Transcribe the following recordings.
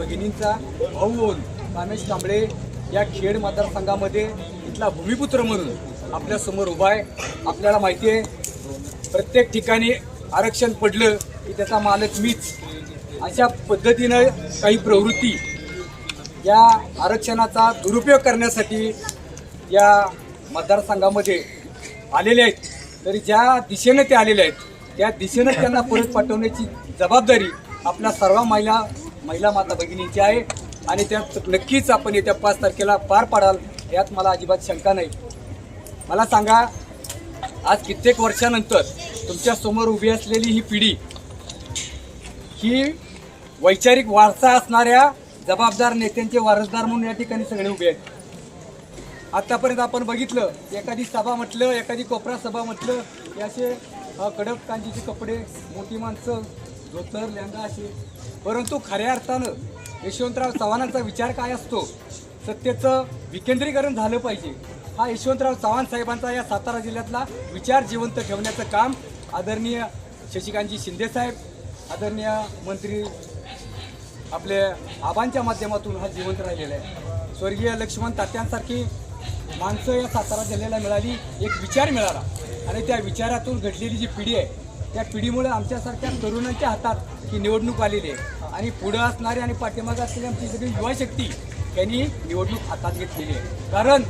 भगिनींचा भाऊ होऊन रामेश कांबळे या खेड मतदारसंघामध्ये इथला भूमिपुत्र म्हणून आपल्यासमोर उभा आहे. आपल्याला माहिती आहे प्रत्येक ठिकाणी आरक्षण पडलं की त्याचा मालक मीच. अशा पद्धतीनं काही प्रवृत्ती या आरक्षणाचा दुरुपयोग करण्यासाठी या मतदारसंघामध्ये आलेले आहेत. तरी ज्या दिशेने ते आलेले आहेत त्या दिशेनं त्यांना परत पाठवण्याची जबाबदारी आपल्या सर्व महिला महिला माता भगिनींची आहे आणि त्यात नक्कीच आपण येत्या पाच तारखेला पार पाडाल यात मला अजिबात शंका नाही. मला सांगा आज कित्येक वर्षानंतर तुमच्यासमोर उभी असलेली ही पिढी ही वैचारिक वारसा असणाऱ्या जबाबदार नेत्यांचे वारसदार म्हणून या ठिकाणी सगळे उभे आहेत. आत्तापर्यंत आपण बघितलं एखादी सभा म्हटलं एखादी कोपरा सभा म्हटलं हे असे कडक कांजीचे कपडे मोठी माणसं धोतर लेंगा असे परंतु खऱ्या अर्थानं यशवंतराव चव्हाणांचा विचार काय असतो? सत्तेचं विकेंद्रीकरण झालं पाहिजे. हा यशवंतराव चव्हाण साहेबांचा या सातारा जिल्ह्यातला विचार जिवंत ठेवण्याचं काम आदरणीय शशिकांतजी शिंदेसाहेब आदरणीय मंत्री आपले आबांच्या माध्यमातून हा जिवंत राहिलेला आहे स्वर्गीय लक्ष्मण तात्यांसारखी माणसं या सातारा जिल्ह्याला मिळाली एक विचार मिळाला. आणि त्या विचारातून घडलेली जी पिढी आहे त्या पिढीमुळे आमच्यासारख्या तरुणांच्या हातात ही निवडणूक आलेली आहे. आणि पुढं असणारी आणि पाठीमागे असलेली आमची सगळी युवा शक्ती यांनी निवडणूक हातात घेतलेली आहे. कारण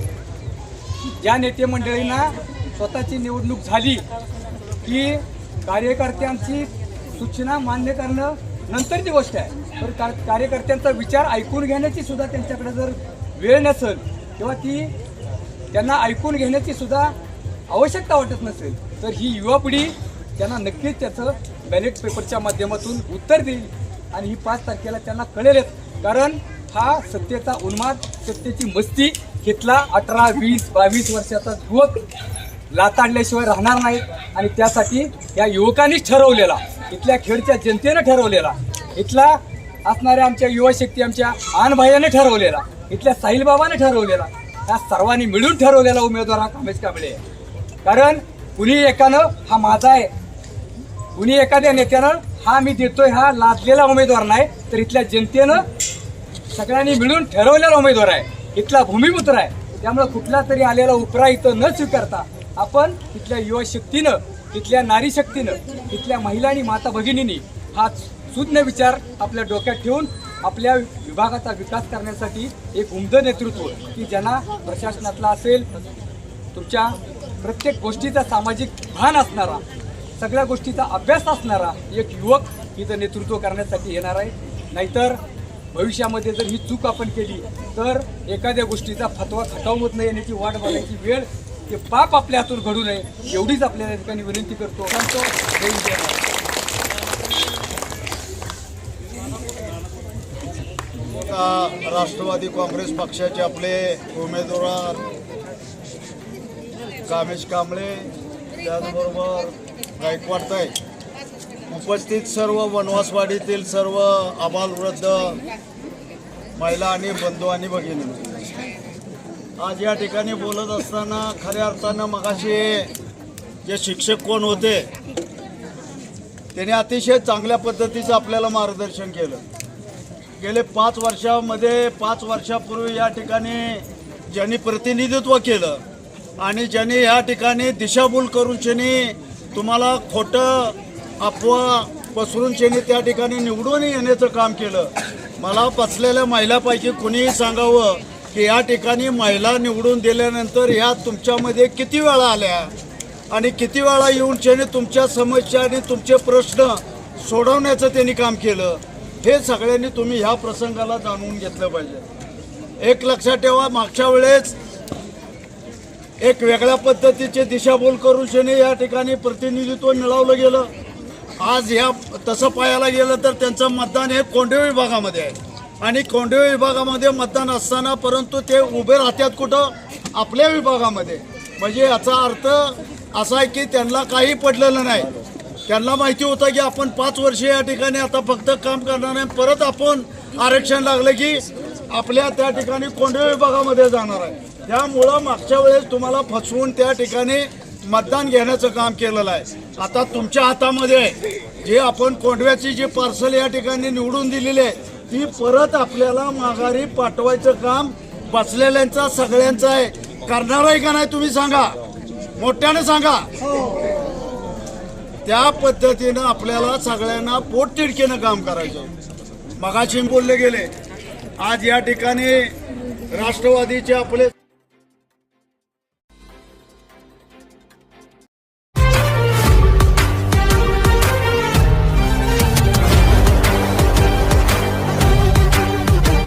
ज्या नेते मंडळींना स्वतःची निवडणूक झाली की कार्यकर्त्यांची सूचना मान्य करणं नंतरची गोष्ट आहे. तर कार कार्यकर्त्यांचा विचार ऐकून घेण्याची सुद्धा त्यांच्याकडे जर वेळ नसेल किंवा ती त्यांना ऐकून घेण्याची सुद्धा आवश्यकता वाटत नसेल तर ही युवा पिढी त्यांना नक्कीच त्याचं बॅलेट पेपरच्या माध्यमातून उत्तर देईल आणि ही पाच तारखेला त्यांना कळेलच कारण हा सत्तेचा उन्माद सत्तेची मस्ती घेतला अठरा वीस बावीस वर्षाचा युवक लाताडल्याशिवाय राहणार नाही. आणि त्यासाठी या युवकांनीच ठरवलेला इथल्या खेडच्या जनतेनं ठरवलेला इथला असणाऱ्या आमच्या युवा शक्ती आमच्या आनभायाने ठरवलेला इथल्या साहिलबाबाने ठरवलेला या सर्वांनी मिळून ठरवलेला उमेदवार हा कामेश कांबळे. कारण कुणी एकानं हा माझा आहे. कुणी एखाद्या नेत्यानं हा मी देतोय हा लादलेला उमेदवार नाही तर इथल्या जनतेनं सगळ्यांनी मिळून ठरवलेला उमेदवार आहे. इथला भूमिपुत्र आहे. त्यामुळे कुठला तरी आलेला उपरा इथं न स्वीकारता आपण इथल्या युवा शक्तीनं इथल्या नारी शक्तीनं इथल्या महिला आणि माता भगिनींनी हा सुज्ञ विचार आपल्या डोक्यात ठेवून आपल्या विभागाचा विकास करण्यासाठी एक उमद नेतृत्व की ज्यांना प्रशासनातला असेल तुमच्या प्रत्येक गोष्टीचा सामाजिक भान असणारा सगळ्या गोष्टीचा अभ्यास असणारा एक युवक इथं नेतृत्व करण्यासाठी येणार आहे. नाहीतर भविष्यामध्ये जर ही चूक आपण केली तर एखाद्या गोष्टीचा फतवा होत येण्याची येण्याची वाट बघायची वेळ ते पाप आपल्या हातून घडू नये एवढीच आपल्याला या ठिकाणी विनंती करतो. सांगतो राष्ट्रवादी काँग्रेस पक्षाचे आपले उमेदवार कामेश कांबळे त्याचबरोबर गायकवाडताई उपस्थित सर्व वनवासवाडीतील सर्व आबालवृद्ध महिला आणि बंधू आणि भगिनी. आज या ठिकाणी बोलत असताना खऱ्या अर्थानं मगाशी जे शिक्षक कोण होते त्याने अतिशय चांगल्या पद्धतीचं आपल्याला मार्गदर्शन केलं. गेले पाच वर्षामध्ये पाच वर्षापूर्वी या ठिकाणी ज्यांनी प्रतिनिधित्व केलं आणि ज्यांनी या ठिकाणी दिशाभूल करून ज्यांनी तुम्हाला खोटं अफवा पसरून त्यांनी त्या ठिकाणी निवडून येण्याचं काम केलं. मला पचलेल्या महिलापैकी कुणीही सांगावं की या ठिकाणी महिला निवडून दिल्यानंतर ह्या तुमच्यामध्ये किती वेळा आल्या? आणि किती वेळा येऊन त्याने तुमच्या समस्या आणि तुमचे प्रश्न सोडवण्याचं त्यांनी काम केलं? हे सगळ्यांनी तुम्ही ह्या प्रसंगाला जाणून घेतलं पाहिजे. एक लक्षात ठेवा मागच्या वेळेस एक वेगळ्या पद्धतीचे दिशाभूल करून शनी या ठिकाणी प्रतिनिधित्व मिळवलं गेलं. आज ह्या तसं पाहायला गेलं तर त्यांचं मतदान हे कोंडवे विभागामध्ये आहे. आणि कोंडवे विभागामध्ये मतदान असताना परंतु ते उभे राहतात कुठं? आपल्या विभागामध्ये. म्हणजे याचा अर्थ असा आहे की त्यांना काही पडलेलं नाही. त्यांना माहिती होतं की आपण पाच वर्ष या ठिकाणी आता फक्त काम करणार नाही परत आपण आरक्षण लागलं की आपल्या त्या ठिकाणी कोंडे विभागामध्ये जाणार आहे. त्यामुळं मागच्या वेळेस तुम्हाला फसवून त्या ठिकाणी मतदान घेण्याचं काम केलेलं आहे. आता तुमच्या हातामध्ये जे आपण कोंडव्याची जी पार्सल या ठिकाणी निवडून दिलेली आहे ती परत आपल्याला माघारी पाठवायचं काम बसलेल्यांचा सगळ्यांचं आहे. करणार आहे का नाही तुम्ही सांगा. मोठ्याने सांगा. त्या पद्धतीनं आपल्याला सगळ्यांना पोटतिडकीनं काम करायचं. मगाशी बोलले गेले आज या ठिकाणी राष्ट्रवादीचे आपले